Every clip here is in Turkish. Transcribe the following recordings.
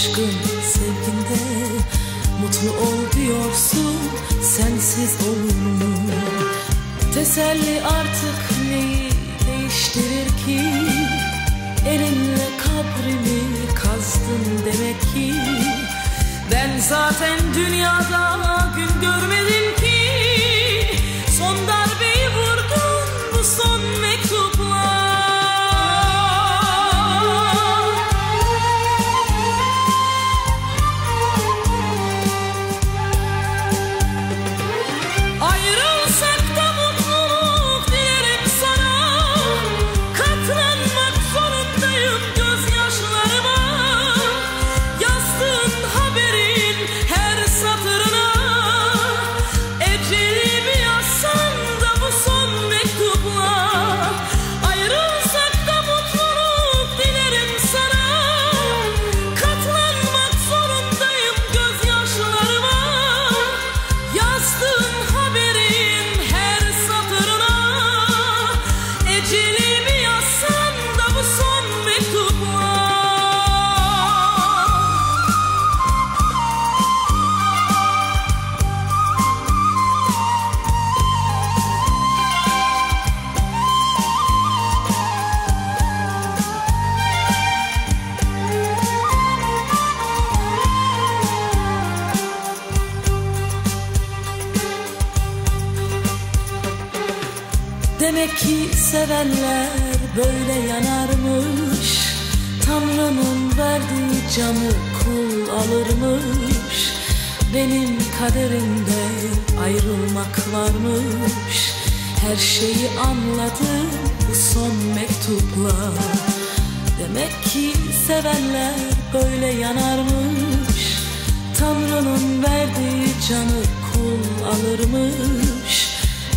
aşkın sevginde Mutlu ol diyorsun sensiz olur mu? Teselli artık neyi değiştirir ki? Elinle kabrimi kazdın demek ki? Ben zaten dünyada gün görmedim Demek ki sevenler böyle yanarmış. Tanrı'nın verdiği canı kul alırmış. Benim kaderimde ayrılmak varmış. Her şeyi anladım bu son mektupla. Demek ki sevenler böyle yanarmış. Tanrı'nın verdiği canı kul alırmış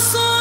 so